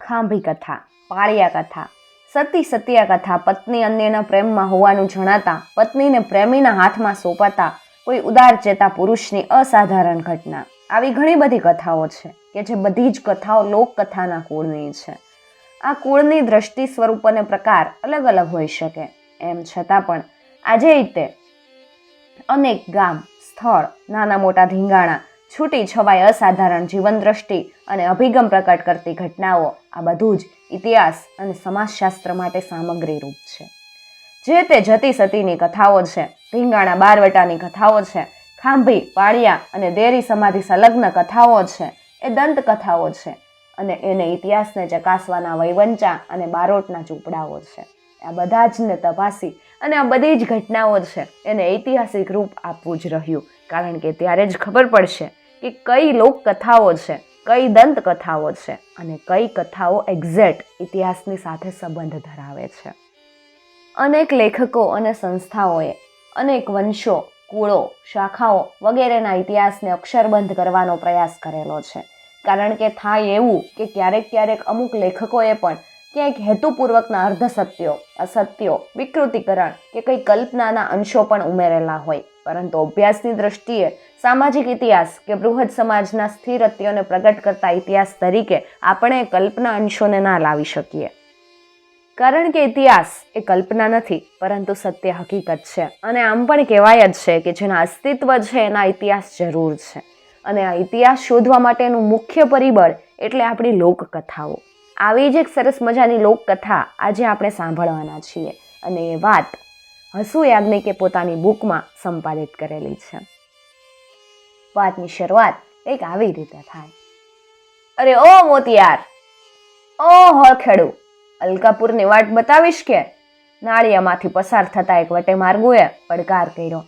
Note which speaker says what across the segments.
Speaker 1: ખાંભી કથા પાળિયા કથા સતી સત્યા કથા પત્ની અન્યના પ્રેમમાં હોવાનું જણાતા પત્નીને પ્રેમીના હાથમાં સોંપાતા કોઈ ઉદાર ચેતા પુરુષની અસાધારણ ઘટના. આવી ઘણી બધી કથાઓ છે કે જે બધી જ કથાઓ લોકકથાના કુળની છે. આ કુળની દ્રષ્ટિ સ્વરૂપ અને પ્રકાર અલગ અલગ હોઈ શકે. એમ છતાં પણ આજે રીતે અનેક ગામ, સ્થળ, નાના મોટા ધીંગાણા છૂટી છવાય અસાધારણ જીવન દ્રષ્ટિ અને અભિગમ પ્રકટ કરતી ઘટનાઓ આ બધું જ ઇતિહાસ અને સમાજશાસ્ત્ર માટે સામગ્રી રૂપ છે. જે તે જતી સતીની કથાઓ છે ધીંગાણા બારવટાની કથાઓ છે, ખાંભી, પાળિયા અને દેરી સમાધિ સંલગ્ન કથાઓ છે, એ દંત કથાઓ છે અને એને ઇતિહાસને ચકાસવાના વૈવંચા અને બારોટના ચોપડાઓ છે. આ બધા જ ને તપાસી અને આ બધી જ ઘટનાઓ છે, એને ઐતિહાસિક રૂપ આપવું જ રહ્યું. કારણ કે ત્યારે જ ખબર પડશે કે કઈ લોકકથાઓ છે, કઈ દંતકથાઓ છે અને કઈ કથાઓ એક્ઝેક્ટ ઇતિહાસની સાથે સંબંધ ધરાવે છે. અનેક લેખકો અને સંસ્થાઓએ અનેક વંશો, કુળો, શાખાઓ વગેરેના ઇતિહાસને અક્ષરબંધ કરવાનો પ્રયાસ કરેલો છે. કારણ કે થાય એવું કે ક્યારેક ક્યારેક અમુક લેખકોએ પણ ક્યાંક હેતુપૂર્વકના અર્ધસત્યો, અસત્યો, વિકૃતિકરણ કે કંઈ કલ્પનાના અંશો પણ ઉમેરેલા હોય. પરંતુ અભ્યાસની દ્રષ્ટિએ સામાજિક ઇતિહાસ કે બૃહદ સમાજના સ્થિરત્યોને પ્રગટ કરતા ઇતિહાસ તરીકે આપણે કલ્પના અંશોને ના લાવી શકીએ. કારણ કે ઇતિહાસ એ કલ્પના નથી, પરંતુ સત્ય હકીકત છે. અને આમ પણ કહેવાય જ છે કે જેના અસ્તિત્વ છે એના ઇતિહાસ જરૂર છે. અને આ ઇતિહાસ શોધવા માટેનું મુખ્ય પરિબળ એટલે આપણી લોકકથાઓ. આવી જ એક સરસ મજાની લોકકથા આજે આપણે સાંભળવાના છીએ. અને એ વાત હસુ યાજ્ઞિકે પોતાની બુકમાં સંપાદિત કરેલી છે? વાતની શરૂઆત એક આવી રીતે થાય. અરે ઓ મોતિયાર! ઓ હળખેડું! અલકાપુરની વાટ બતાવીશ કે? નાળિયામાંથી પસાર થતા એક વટે માર્ગુએ પડકાર કર્યો.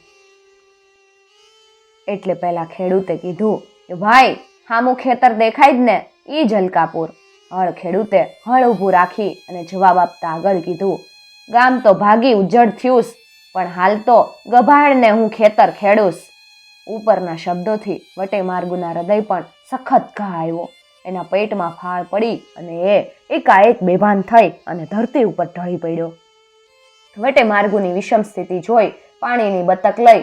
Speaker 1: એટલે પહેલા ખેડૂતે કીધું કે, ભાઈ, હામું ખેતર દેખાય જ ને, ઈ જ અલકાપુર. હળ ખેડૂતે હળ ઊભું રાખી અને જવાબ આપતા આગળ કીધું ગામ તો ભાગી ઉજ્જડ થયુંસ, પણ હાલ તો ગભાણને હું ખેતર ખેડુશ ઉપરના શબ્દોથી વટે માર્ગુના હૃદય પણ સખત ઘા આવ્યો. એના પેટમાં ફાળ પડી અને એ એકાએક બેભાન થઈ અને ધરતી ઉપર ઢળી પડ્યો. વટે માર્ગુની વિષમ સ્થિતિ જોઈ પાણીની બતક લઈ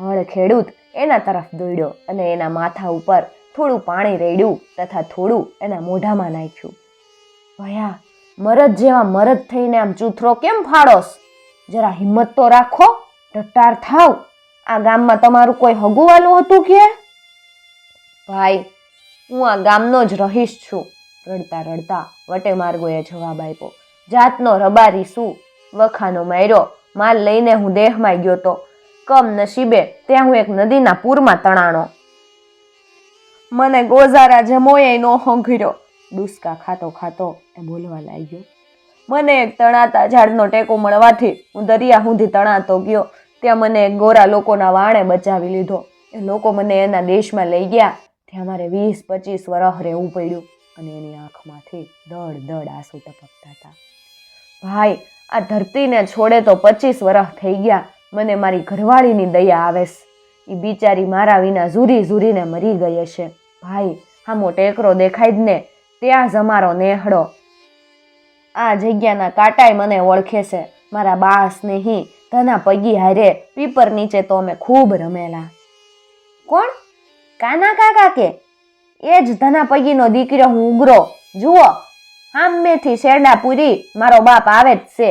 Speaker 1: હળ ખેડૂત એના તરફ દોડ્યો અને એના માથા ઉપર થોડું પાણી રેડ્યું તથા થોડું એના મોઢામાં નાખ્યું. ભયા મરદ જેવા મરદ થઈને આમ ચૂથરો કેમ ફાડોસ જરા હિંમત તો રાખો ટટ્ટાર થાવ. આ ગામમાં તમારું કોઈ હગુવાલું હતું કે? ભાઈ, હું આ ગામનો જ રહીશ છું. રડતા રડતા વટે માર્ગોએ જવાબ આપ્યો. જાતનો રબારી શું? વખાનો માર્યો. માલ લઈને હું દેહમાં ગયો તો. કમ નસીબે ત્યાં હું એક નદીના પૂરમાં તણાણો. મને ગોઝારા જમોએ નો હોંઘર્યો ડુસકા ખાતો ખાતો બોલવા લાગ્યો. મને એક તણાતા ઝાડનો ટેકો મળવાથી હું દરિયા સુધી તણાતો ગયો. ત્યાં મને ગોરા લોકોના વાણે બચાવી લીધો. એ લોકો મને એના દેશમાં લઈ ગયા. ત્યાં મારે વીસ પચીસ વરહ રહેવું પડ્યું અને એની આંખમાંથી દડ દડ આંસુ ટપકતા હતા. ભાઈ, આ ધરતીને છોડે તો પચીસ વરહ થઈ ગયા. મને મારી ઘરવાળીની દયા આવેશ એ બિચારી મારા વિના ઝૂરી ઝૂરીને મરી ગઈ હશે. ભાઈ, હામો ટેકરો દેખાય જ ને. ત્યાં જ અમારો નેહડો આ જગ્યાના કાંટાય મને ઓળખે છે. મારા બા સ્નેહી ધના પગી હારે પીપર નીચે તો અમે ખૂબ રમેલા. કોણ? કાના કાકા કે? એ જ ધના પગીનો દીકરો હું ઉગરો. જુઓ હામેથી શેરડા પૂરી મારો બાપ આવે જ છે.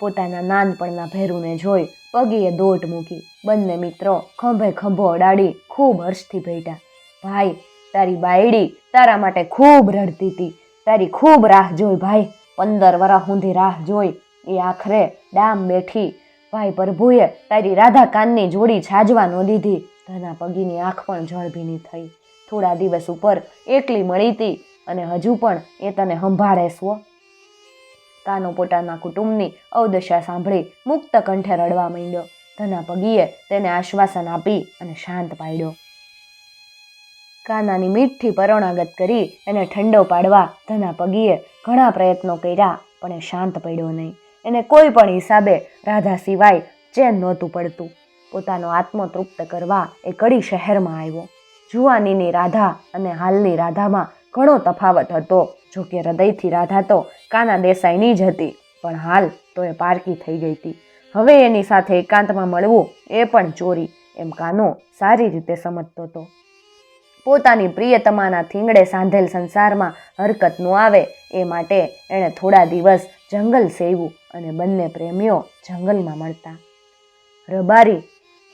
Speaker 1: પોતાના નાનપણના ભેરુને જોઈ પગીએ દોટ મૂકી બંને મિત્રો ખંભે ખંભો અડાડી ખૂબ હર્ષથી ભેટા ભાઈ, તારી બાયડી તારા માટે ખૂબ રડતી હતી તારી ખૂબ રાહ જોઈ ભાઈ. પંદર વરા સુધી રાહ જોઈ. એ આખરે ડામ બેઠી. ભાઈ પ્રભુએ તારી રાધા કાનની જોડી છાજવા ન દીધી. ધના પગીની આંખ પણ જળભીની થઈ. થોડા દિવસ ઉપર એકલી મળી હતી અને હજુ પણ એ તને સંભાળે સ્વ. કાનો પોતાના કુટુંબની અવદશા સાંભળી મુક્ત કંઠે રડવા માંડ્યો. ધના પગીએ તેને આશ્વાસન આપી અને શાંત પાડ્યો. કાનાની મીઠી પરણાગત કરી એને ઠંડો પાડવા ધના પગીએ ઘણા પ્રયત્નો કર્યા, પણ એ શાંત પડ્યો નહીં. એને કોઈ પણ હિસાબે રાધા સિવાય ચેન નહોતું પડતું. પોતાનો આત્મતૃપ્ત કરવા એ કડી શહેરમાં આવ્યો. જુવાનીની રાધા અને હાલની રાધામાં ઘણો તફાવત હતો. જો કે હૃદયથી રાધા તો કાના દેસાઈની જ હતી, પણ હાલ તો એ પારકી થઈ ગઈ હતી. હવે એની સાથે એકાંતમાં મળવું એ પણ ચોરી, એમ કાનો સારી રીતે સમજતો હતો. પોતાની પ્રિયતમાના થીંગડે સાંધેલ સંસારમાં હરકત ન આવે, એ માટે એણે થોડા દિવસ જંગલ સેવ્યું અને બંને પ્રેમીઓ જંગલમાં મળતા. રબારી,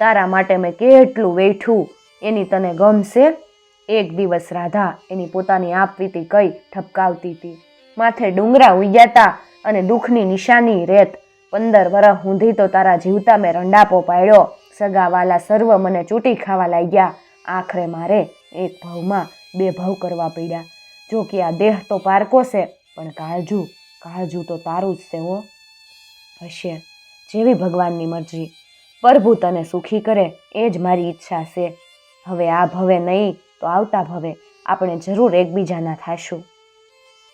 Speaker 1: તારા માટે મેં કેટલું વેઠું, એની તને ગમશે એક દિવસ રાધા એની પોતાની આપવીતી કઈ ઠપકાવતી હતી. માથે ડુંગરા ઉગ્યાતા અને દુઃખની નિશાની રેત. પંદર વરસ ઊંધી તો તારા જીવતા મેં રંડાપો પાડ્યો. સગાવાલા સર્વ મને ચૂંટી ખાવા લાગ્યા. આખરે મારે એક ભાવમાં બે ભાવ કરવા પડ્યા. જો કે આ દેહ તો પારકો છે, પણ કાળજુ કાળજુ તો તારું જ છે હો. હશે, જેવી ભગવાનની મરજી. પ્રભુ તને સુખી કરે, એ જ મારી ઈચ્છા છે. હવે આ ભવે નહીં, તો આવતા ભવે. આપણે જરૂર એકબીજાના થાશું.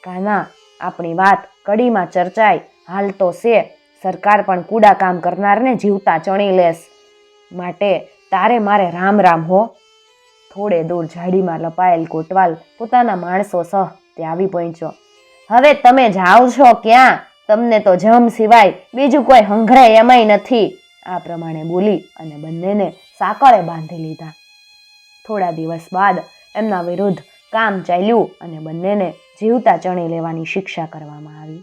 Speaker 1: કાના, આપણી વાત કડીમાં ચર્ચાય, હાલ તો છે. સરકાર પણ કૂડા કામ કરનારને જીવતા ચણી લેશ. માટે તારે મારે રામ રામ હો. થોડે દૂર ઝાડીમાં લપાયેલ કોટવાલ પોતાના માણસો સહ તે આવી પહોંચ્યો. હવે તમે જાઓ છો ક્યાં? તમને તો જમ સિવાય બીજું કોઈ હંઘરે એમાંય નથી, આ પ્રમાણે બોલી અને બંનેને સાંકળે બાંધી લીધા. થોડા દિવસ બાદ એમના વિરુદ્ધ કામ ચાલ્યું અને બંનેને જીવતા ચણી લેવાની શિક્ષા કરવામાં આવી.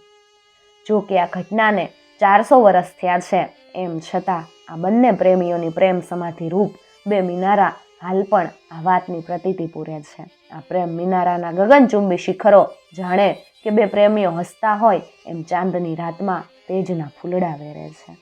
Speaker 1: જો કે આ ઘટનાને ચારસો વર્ષ થયા છે, એમ છતાં આ બંને પ્રેમીઓની પ્રેમ સમાધિ રૂપ બે મિનારા હાલ પણ આ વાતની પ્રતીતિ પૂરે છે. આ પ્રેમ મિનારાના ગગનચુંબી શિખરો જાણે કે બે પ્રેમીઓ હસતા હોય એમ ચાંદની રાતમાં તેજના ફૂલડા વેરે છે.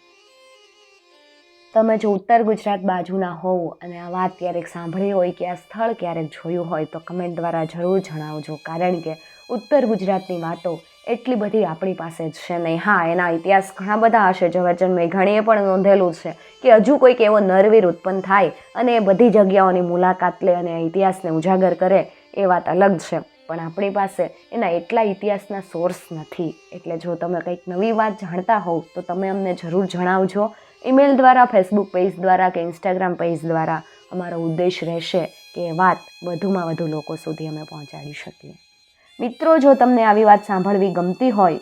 Speaker 1: તમે જો ઉત્તર ગુજરાત બાજુના હોવ અને આ વાત ક્યારેક સાંભળી હોય કે આ સ્થળ ક્યારેક જોયું હોય તો કમેન્ટ દ્વારા જરૂર જણાવજો. કારણ કે ઉત્તર ગુજરાતની વાતો એટલી બધી આપણી પાસે જ છે નહીં. હા, એના ઇતિહાસ ઘણા બધા હશે. ઝવેરચંદ મેઘાણીએ પણ નોંધેલું છે કે હજુ કોઈક એવો નરવીર ઉત્પન્ન થાય અને એ બધી જગ્યાઓની મુલાકાત લે અને ઇતિહાસને ઉજાગર કરે એ વાત અલગ છે. પણ આપણી પાસે એના એટલા ઇતિહાસના સોર્સ નથી. એટલે જો તમે કંઈક નવી વાત જાણતા હોવ, તો તમે અમને જરૂર જણાવજો. ઈમેલ દ્વારા ફેસબુક પેજ દ્વારા કે ઇન્સ્ટાગ્રામ પેજ દ્વારા અમારો ઉદ્દેશ રહેશે કે વાત વધુમાં વધુ લોકો સુધી અમે પહોંચાડી શકીએ. મિત્રો, જો તમને આવી વાત સાંભળવી ગમતી હોય,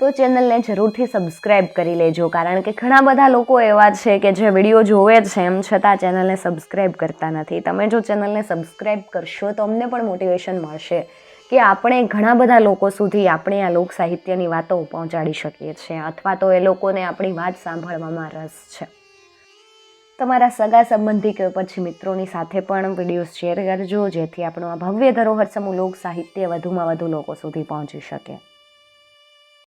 Speaker 1: તો ચેનલને જરૂરથી સબસ્ક્રાઈબ કરી લેજો. કારણ કે ઘણા બધા લોકો એવા છે કે જે વીડિયો જોવે છે, એમ છતાં ચેનલને સબસ્ક્રાઈબ કરતા નથી. તમે જો ચેનલને સબસ્ક્રાઈબ કરશો, તો અમને પણ મોટિવેશન મળશે કે આપણે ઘણા બધા લોકો સુધી આપણે આ લોક સાહિત્યની વાતો પહોંચાડી શકીએ છીએ, અથવા તો એ લોકોને આપણી વાત સાંભળવામાં રસ છે. તમારા સગા સંબંધી કે પછી મિત્રોની સાથે પણ વીડિયો શેર કરજો, જેથી આપણું આ ભવ્ય ધરોહર સમૂહ લોક સાહિત્ય વધુમાં વધુ લોકો સુધી પહોંચી શકે.